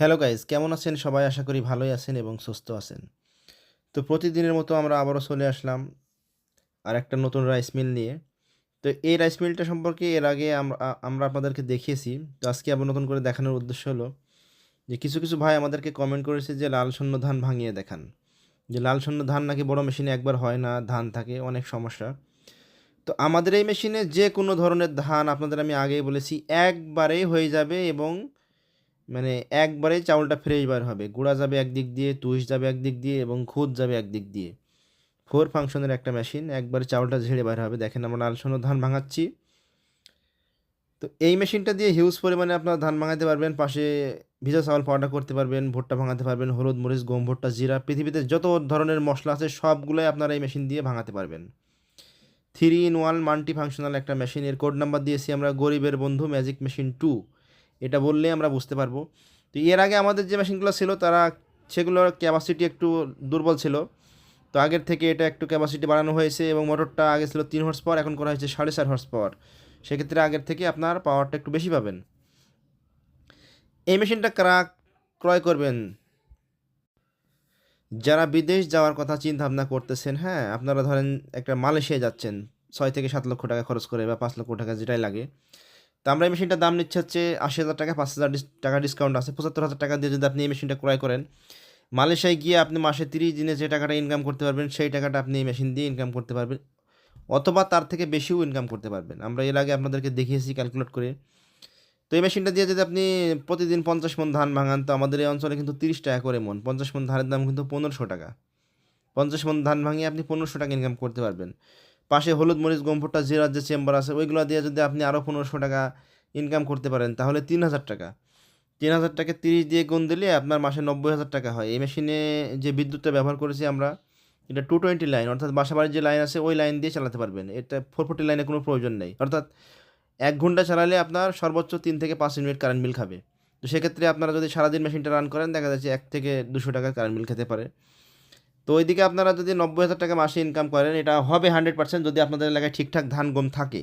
Hello guys, কেমন আছেন? সবাই আশা করি ভালোই আছেন এবং সুস্থ আছেন। তো প্রতিদিনের মতো আমরা আবারও চলে আসলাম আর একটা নতুন রাইস মিল নিয়ে। তো এই রাইস মিলটা সম্পর্কে এর আগে আমরা আমরা আপনাদেরকে দেখিয়েছি। তো আজকে আবার নতুন করে দেখানোর উদ্দেশ্য হলো যে কিছু কিছু ভাই আমাদেরকে কমেন্ট করেছে যে লাল শূন্য ধান ভাঙিয়ে দেখান। যে লাল শূন্য ধান নাকি বড় মেশিনে একবার হয় না, ধান থাকে, অনেক সমস্যা। তো আমাদের এই মেশিনে যে কোনো ধরনের ধান আপনাদের আমি আগেই বলেছি, একবারেই হয়ে যাবে এবং মানে একবারেই চাউলটা ফ্রেশ বার হবে। গুঁড়া যাবে একদিক দিয়ে, তুষ যাবে একদিক দিয়ে এবং খুদ যাবে একদিক দিয়ে। ফোর ফাংশনের একটা মেশিন একবারে চাউলটা ঝেড়ে বার হবে। দেখেন আমরা লালসোনো ধান ভাঙাচ্ছি। তো এই মেশিনটা দিয়ে হিউজ পরিমাণে আপনারা ধান ভাঙাতে পারবেন, পাশে ভিজা চাউল পাউডার করতে পারবেন, ভুট্টা ভাঙাতে পারবেন, হলুদ, মরিচ, গম, ভুট্টা, জিরা, পৃথিবীতে যত ধরনের মশলা আছে সবগুলোই আপনারা এই মেশিন দিয়ে ভাঙাতে পারবেন। Three in one multi functional একটা মেশিন এর কোড নাম্বার দিয়েছি আমরা, গরিবের বন্ধু ম্যাজিক মেশিন টু এটা বললে আমরা বুঝতে পারব। তো এর আগে আমাদের যে মেশিনগুলো ছিল, তারা সেগুলোর ক্যাপাসিটি একটু দুর্বল ছিল। তো আগের থেকে এটা একটু ক্যাপাসিটি বাড়ানো হয়েছে এবং মোটরটা আগে ছিল তিন হর্স পাওয়ার এখন করা হয়েছে সাড়ে চার হর্স পাওয়ার সেক্ষেত্রে আগের থেকে আপনার পাওয়ারটা একটু বেশি পাবেন। এই মেশিনটা কারা ক্রয় করবেন? যারা বিদেশ যাওয়ার কথা চিন্তা ভাবনা করতেছেন হ্যাঁ আপনারা ধরেন একটা মালয়েশিয়া যাচ্ছেন, ছয় থেকে সাত লক্ষ টাকা খরচ করে বা পাঁচ লক্ষ টাকা যেটাই লাগে। তো আমরা এই মেশিনটার দাম নিচ্ছে হচ্ছে আশি হাজার টাকা, পাঁচ হাজার টাকা ডিসকাউন্ট আছে। পঁচাত্তর হাজার টাকা দিয়ে যদি আপনি এই মেশিনটা ক্রয় করেন, মালয়েশিয়ায় গিয়ে আপনি মাসে তিরিশ দিনে যে টাকাটা ইনকাম করতে পারবেন, সেই টাকাটা আপনি এই মেশিন দিয়ে ইনকাম করতে পারবেন। অথবা তার থেকে বেশিও ইনকাম করতে পারবেন। আমরা এর আগে আপনাদেরকে দেখিয়েছি ক্যালকুলেট করে। তো এই মেশিনটা দিয়ে যদি আপনি প্রতিদিন পঞ্চাশ মন ধান ভাঙান, তো আমাদের এই অঞ্চলে কিন্তু তিরিশ টাকা করে মন। পঞ্চাশ মন ধানের দাম কিন্তু পনেরোশো টাকা। পঞ্চাশ মন ধান ভাঙিয়ে আপনি পনেরোশো টাকা ইনকাম করতে পারবেন। পাশে হলুদ মরিচ গম্ফুটটা জিরার যে চেম্বার আছে, ওইগুলো দিয়ে যদি আপনি আরও পনেরোশো টাকা ইনকাম করতে পারেন, তাহলে তিন হাজার টাকা। তিন হাজার টাকা তিরিশ দিয়ে গুণ দিলে আপনার মাসে নব্বই হাজার টাকা হয়। এই মেশিনে যে বিদ্যুৎটা ব্যবহার করেছি আমরা, এটা টু টোয়েন্টি লাইন অর্থাৎ বাসা বাড়ির যে লাইন আছে, ওই লাইন দিয়ে চালাতে পারবেন। এটা ফোর ফোর্টি লাইনে কোনো প্রয়োজন নেই। অর্থাৎ এক ঘণ্টা চালালে আপনার সর্বোচ্চ তিন থেকে পাঁচ মিনিট কারেন্ট বিল খাবে। তো সেক্ষেত্রে আপনারা যদি সারাদিন মেশিনটা রান করেন, দেখা যাচ্ছে এক থেকে দুশো টাকা কারেন্ট বিল খেতে পারে। তো ওইদিকে আপনারা যদি নব্বই হাজার টাকা মাসে ইনকাম করেন, এটা হবে হান্ড্রেড পার্সেন্ট যদি আপনাদের এলাকায় ঠিকঠাক ধান গম থাকে।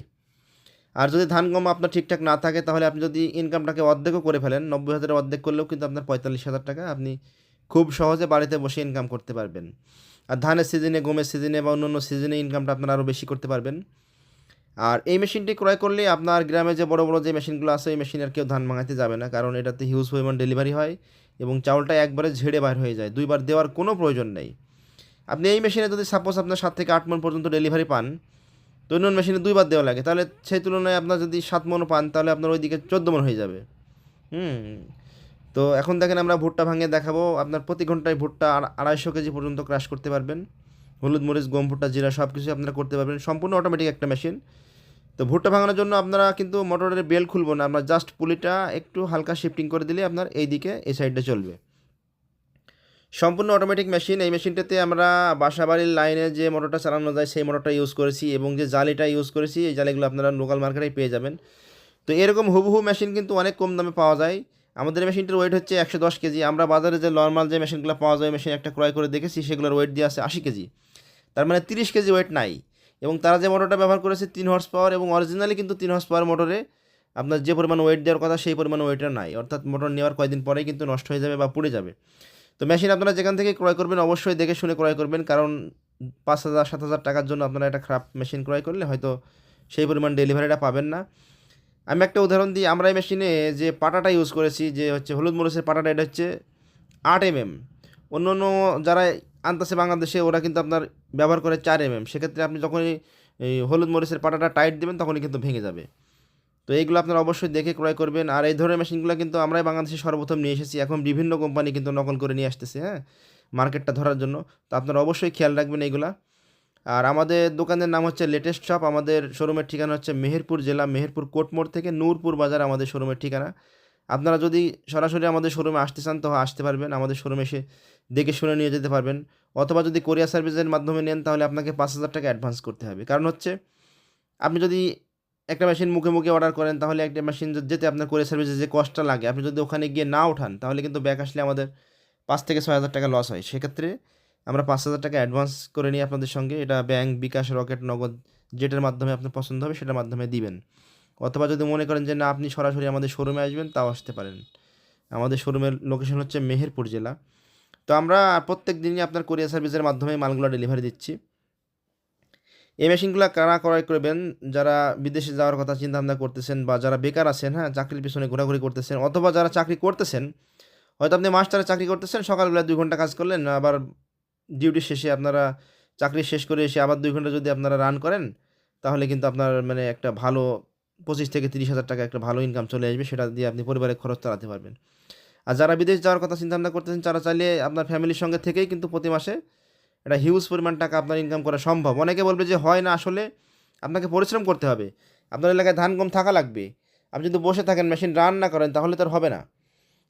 আর যদি ধান গম আপনার ঠিকঠাক না থাকে, তাহলে আপনি যদি ইনকামটাকে অর্ধেকও করে ফেলেন, নব্বই হাজারের অর্ধেক করলেও কিন্তু আপনার পঁয়তাল্লিশ হাজার টাকা আপনি খুব সহজে বাড়িতে বসে ইনকাম করতে পারবেন। আর ধানের সিজনে গমের সিজনে বা অন্য সিজনে ইনকামটা আপনারা আরও বেশি করতে পারবেন। আর এই মেশিনটি ক্রয় করলে আপনার গ্রামে যে বড় বড় যে মেশিনগুলো আছে এই মেশিনের কেউ ধান ভাঙাতে যাবে না, কারণ এটাতে হিউজ পরিমাণ ডেলিভারি হয় এবং চাউলটা একবারে ঝেড়ে বার হয়ে যায়। দুইবার দেওয়ার কোনো প্রয়োজন নেই। আপনি এই মেশিনে যদি সাপোজ আপনার সাত থেকে আট মন পর্যন্ত ডেলিভারি পান তো অন্য মেশিনে দুইবার দেওয়া লাগে, তাহলে সেই তুলনায় আপনার যদি সাত মনও পান, তাহলে আপনার ওইদিকে চোদ্দ মন হয়ে যাবে। হুম। তো এখন দেখেন আমরা ভুট্টা ভাঙিয়ে দেখাবো। আপনার প্রতি ঘন্টায় ভুট্টা আড়া- আড়াইশো কেজি পর্যন্ত ক্রাশ করতে পারবেন। হলুদ, মরিচ, গম, ভুট্টা, জিরা সব কিছু আপনারা করতে পারবেন। সম্পূর্ণ অটোমেটিক একটা মেশিন তো ভুট্টা ভাঙানোর জন্য আপনারা কিন্তু মোটরের বেল খুলবো না। আমরা জাস্ট পুলিটা একটু হালকা শিফটিং করে দিলে আপনার এই দিকে এই সাইডে চলবে। সম্পূর্ণ অটোমেটিক মেশিন এই মেশিনটাতে আমরা বাসাবাড়ির লাইনে যে মোটরটা চালানো যায়, সেই মোটরটা ইউজ করেছি এবং যে জালিটা ইউজ করেছি, এই জালিগুলো আপনারা লোকাল মার্কেটেই পেয়ে যাবেন। তো এরকম হুবহু মেশিন কিন্তু অনেক কম দামে পাওয়া যায়। আমাদের মেশিনটার ওয়েট হচ্ছে একশো দশ কেজি। আমরা বাজারে যে নর্মাল যে মেশিনগুলো পাওয়া যায় মেশিন একটা ক্রয় করে দেখেছি, সেগুলোর ওয়েট দিয়ে আছে আশি কেজি। তার মানে তিরিশ কেজি ওয়েট নাই। এবং তারা যে মোটরটা ব্যবহার করেছে, তিন হর্স পাওয়ার এবং অরিজিনালি কিন্তু তিন হর্স পাওয়ার মোটরে আপনার যে পরিমাণ ওয়েট দেওয়ার কথা, সেই পরিমাণ ওয়েটটা নাই। অর্থাৎ মোটর নেওয়ার কয়েকদিন পরেই কিন্তু নষ্ট হয়ে যাবে বা পুড়ে যাবে। তো মেশিন আপনারা যেখান থেকে ক্রয় করবেন, অবশ্যই দেখে শুনে ক্রয় করবেন। কারণ পাঁচ হাজার, সাত হাজার টাকার জন্য আপনারা একটা খারাপ মেশিন ক্রয় করলে হয়তো সেই পরিমাণ ডেলিভারিটা পাবেন না। আমি একটা উদাহরণ দিই, আমরা এই মেশিনে যে পাটাটা ইউজ করেছি, যে হচ্ছে হলুদ মরিচের পাটাটা, এটা হচ্ছে আট এম এম অন্য অন্য যারা আনতেছে বাংলাদেশে, ওরা কিন্তু আপনার ব্যবহার করে চার এম এম সেক্ষেত্রে আপনি যখনই হলুদ মরিচের পাটাটা টাইট দেবেন, তখনই কিন্তু ভেঙে যাবে। তো এইগুলো আপনারা অবশ্যই দেখে ক্রয় করবেন। আর এই ধরনের মেশিনগুলো কিন্তু আমরাই বাংলাদেশে সর্বপ্রথম নিয়ে এসেছি। এখন বিভিন্ন কোম্পানি কিন্তু নকল করে নিয়ে আসতেছে হ্যাঁ মার্কেটটা ধরার জন্য। তো আপনারা অবশ্যই খেয়াল রাখবেন এইগুলা। আর আমাদের দোকানের নাম হচ্ছে লেটেস্ট শপ। আমাদের শোরুমের ঠিকানা হচ্ছে মেহেরপুর জেলা, মেহেরপুর কোটমোড় থেকে নূরপুর বাজার আমাদের শোরুমের ঠিকানা। আপনারা যদি সরাসরি আমাদের শোরুমে আসতে চান, তো আসতে পারবেন। আমাদের শোরুমে এসে দেখে শুনে নিয়ে যেতে পারবেন। অথবা যদি কোরিয়ার সার্ভিসের মাধ্যমে নেন, তাহলে আপনাকে পাঁচ হাজার টাকা অ্যাডভান্স করতে হবে। কারণ হচ্ছে, আপনি যদি একটা মেশিন মুখে মুখে অর্ডার করেন, তাহলে একটা মেশিন যেতে আপনার কোরিয়ার সার্ভিসে যে কস্টটা লাগে, আপনি যদি ওখানে গিয়ে না ওঠান, তাহলে কিন্তু ব্যাক আসলে আমাদের পাঁচ থেকে ছয় হাজার টাকা লস হয়। সেক্ষেত্রে আমরা পাঁচ হাজার টাকা অ্যাডভান্স করে নিই আপনাদের সঙ্গে এটা ব্যাংক বিকাশ রকেট নগদ যেটার মাধ্যমে আপনার পছন্দ হবে সেটার মাধ্যমে দিবেন। অথবা যদি মনে করেন যে, না, আপনি সরাসরি আমাদের শোরুমে আসবেন তাও আসতে পারেন। আমাদের শোরুমের লোকেশন হচ্ছে মেহেরপুর জেলা। তো আমরা প্রত্যেক দিনই আপনার কোরিয়ার সার্ভিসের মাধ্যমে মালগুলো ডেলিভারি দিচ্ছি। এই মেশিনগুলো কারা ক্রয় করবেন, যারা বিদেশে যাওয়ার কথা চিন্তা ভাবনা করতেছেন বা যারা বেকার আছেন হ্যাঁ চাকরির পিছনে ঘোরাঘুরি করতেছেন অথবা যারা চাকরি করতেছেন, হয়তো আপনি মাস্টারে চাকরি করতেছেন, সকালবেলা দুই ঘণ্টা কাজ করলেন, আবার ডিউটি শেষে আপনারা চাকরি শেষ করে এসে আবার দুই ঘণ্টা যদি আপনারা রান করেন, তাহলে কিন্তু আপনার মানে একটা ভালো পঁচিশ থেকে তিরিশ হাজার টাকা একটা ভালো ইনকাম চলে আসবে, সেটা দিয়ে আপনি পরিবারের খরচ চালাতে পারবেন। আর যারা বিদেশ যাওয়ার কথা চিন্তা ভাবনা করতেছেন, তারা চাইলে আপনার ফ্যামিলির সঙ্গে থেকেই কিন্তু প্রতি মাসে একটা হিউজ পরিমাণ টাকা আপনার ইনকাম করা সম্ভব। অনেকে বলবে যে, হয় না, আসলে আপনাকে পরিশ্রম করতে হবে। আপনার এলাকায় ধান কম থাকা লাগবে। আপনি যদি বসে থাকেন মেশিন রান না করেন, তাহলে তো আর হবে না।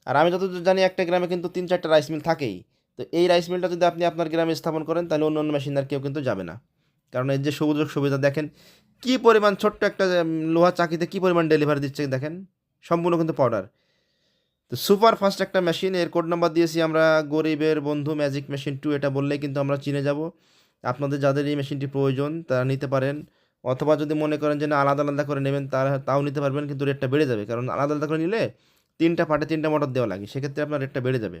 আর আমি যতদূর জানি, একটা গ্রামে কিন্তু তিন, চারটা রাইস মিল থাকেই। তো এই রাইস মিলটা যদি আপনি আপনার গ্রামে স্থাপন করেন, তাহলে অন্য অন্য মেশিন আর কেউ কিন্তু যাবে না। কারণ এর যে সুযোগ সুবিধা, দেখেন কী পরিমাণ ছোট্ট একটা লোহা চাকিতে কী পরিমাণ ডেলিভারি দিচ্ছে, দেখেন? সম্পূর্ণ কিন্তু পাউডার তো সুপার ফাস্ট একটা মেশিন এর কোড নাম্বার দিয়েছি আমরা, গরিবের বন্ধু ম্যাজিক মেশিন টু এটা বললে কিন্তু আমরা চিনে যাব। আপনাদের যাদের এই মেশিনটি প্রয়োজন, তারা নিতে পারেন। অথবা যদি মনে করেন যে না, আলাদা আলাদা করে নেবেন, তারা তাও নিতে পারবেন, কিন্তু রেটটা বেড়ে যাবে। কারণ আলাদা আলাদা করে নিলে তিনটা পার্টে তিনটা মোটর দেওয়া লাগে, সেক্ষেত্রে আপনার রেটটা বেড়ে যাবে।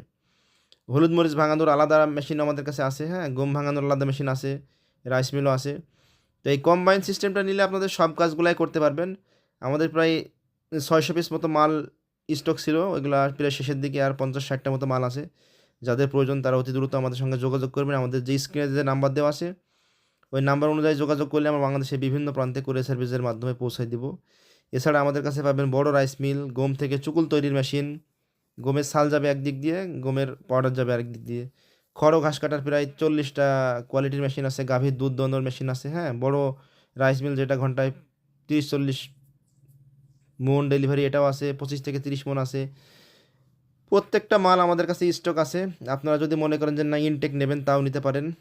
হলুদ মরিচ ভাঙানোর আলাদা মেশিন আমাদের কাছে আছে হ্যাঁ? গম ভাঙানোর আলাদা মেশিন আছে রাইস মিলও আছে। তো এই কম্বাইন সিস্টেমটা নিলে আপনাদের সব কাজগুলাই করতে পারবেন। আমাদের প্রায় ছয়শো পিস মতো মাল স্টক ছিল, ওইগুলো আর প্রায় শেষের দিকে আর পঞ্চাশ ষাটটা মতো মাল আছে। যাদের প্রয়োজন তারা অতি দ্রুত আমাদের সঙ্গে যোগাযোগ করবেন। আমাদের যে স্ক্রিনে যে নাম্বার দেওয়া আছে, ওই নাম্বার অনুযায়ী যোগাযোগ করলে আমরা বাংলাদেশের বিভিন্ন প্রান্তে করে সার্ভিসের মাধ্যমে পৌঁছায় দিব। এছাড়া আমাদের কাছে পাবেন বড় রাইস মিল গম থেকে চুকুল তৈরির মেশিন গমের সাল যাবে একদিক দিয়ে, গমের পাউডার যাবে আরেক দিক দিয়ে। খড় ঘাস কাটার প্রায় চল্লিশটা কোয়ালিটির মেশিন আছে। গাভীর দুধ দোয়ানোর মেশিন আছে হ্যাঁ? বড় রাইস মিল যেটা ঘন্টায় তিরিশ, চল্লিশ মন ডেলিভারি এটাও আছে, পঁচিশ থেকে তিরিশ মন আছে। প্রত্যেকটা মাল আমাদের কাছে স্টক আছে। আপনারা যদি মনে করেন যে না ইনটেক নেবেন, তাও নিতে পারেন।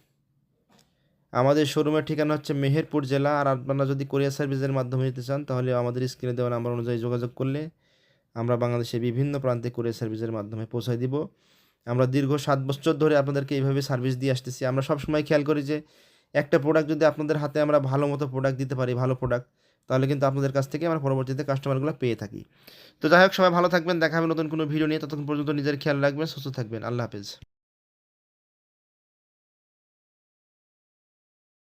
আমাদের শোরুমের ঠিকানা হচ্ছে মেহেরপুর জেলা। আর আপনারা যদি কোরিয়ার সার্ভিসের মাধ্যমে নিতে চান, তাহলে আমাদের স্ক্রিনে দেওয়া নাম্বার অনুযায়ী যোগাযোগ করলে আমরা বাংলাদেশের বিভিন্ন প্রান্তে কোরিয়ার সার্ভিসের মাধ্যমে পৌঁছায় দিব। আমরা দীর্ঘ সাত বছর ধরে আপনাদেরকে এইভাবে সার্ভিস দিয়ে আসতেছি। আমরা সবসময় খেয়াল করি যে, একটা প্রোডাক্ট যদি আপনাদের হাতে আমরা ভালো মতো প্রোডাক্ট দিতে পারি, ভালো প্রোডাক্ট তাহলে কিন্তু আপনাদের কাছ থেকে আমরা পরবর্তীতে কাস্টমারগুলো পেয়ে থাকি। তো যাই হোক, সবাই ভালো থাকবেন, দেখা হবে নতুন কোনো ভিডিও নিয়ে। ততক্ষণ পর্যন্ত নিজের খেয়াল রাখবেন, সুস্থ থাকবেন। আল্লাহ হাফেজ।